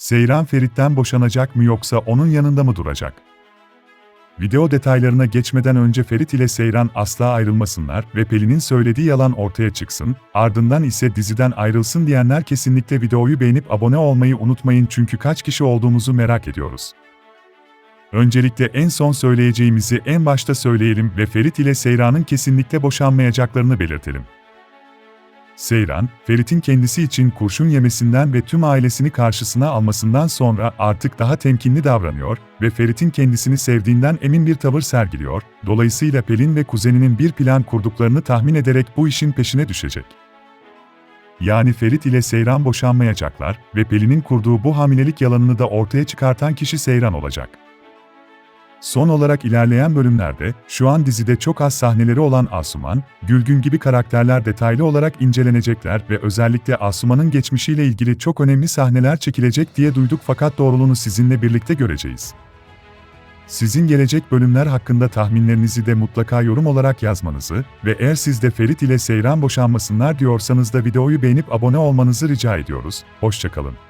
Seyran Ferit'ten boşanacak mı yoksa onun yanında mı duracak? Video detaylarına geçmeden önce Ferit ile Seyran asla ayrılmasınlar ve Pelin'in söylediği yalan ortaya çıksın, ardından ise diziden ayrılsın diyenler kesinlikle videoyu beğenip abone olmayı unutmayın çünkü kaç kişi olduğumuzu merak ediyoruz. Öncelikle en son söyleyeceğimizi en başta söyleyelim ve Ferit ile Seyran'ın kesinlikle boşanmayacaklarını belirtelim. Seyran, Ferit'in kendisi için kurşun yemesinden ve tüm ailesini karşısına almasından sonra artık daha temkinli davranıyor ve Ferit'in kendisini sevdiğinden emin bir tavır sergiliyor, dolayısıyla Pelin ve kuzeninin bir plan kurduklarını tahmin ederek bu işin peşine düşecek. Yani Ferit ile Seyran boşanmayacaklar ve Pelin'in kurduğu bu hamilelik yalanını da ortaya çıkartan kişi Seyran olacak. Son olarak ilerleyen bölümlerde, şu an dizide çok az sahneleri olan Asuman, Gülgün gibi karakterler detaylı olarak incelenecekler ve özellikle Asuman'ın geçmişiyle ilgili çok önemli sahneler çekilecek diye duyduk fakat doğruluğunu sizinle birlikte göreceğiz. Sizin gelecek bölümler hakkında tahminlerinizi de mutlaka yorum olarak yazmanızı ve eğer siz de Ferit ile Seyran boşanmasınlar diyorsanız da videoyu beğenip abone olmanızı rica ediyoruz. Hoşçakalın.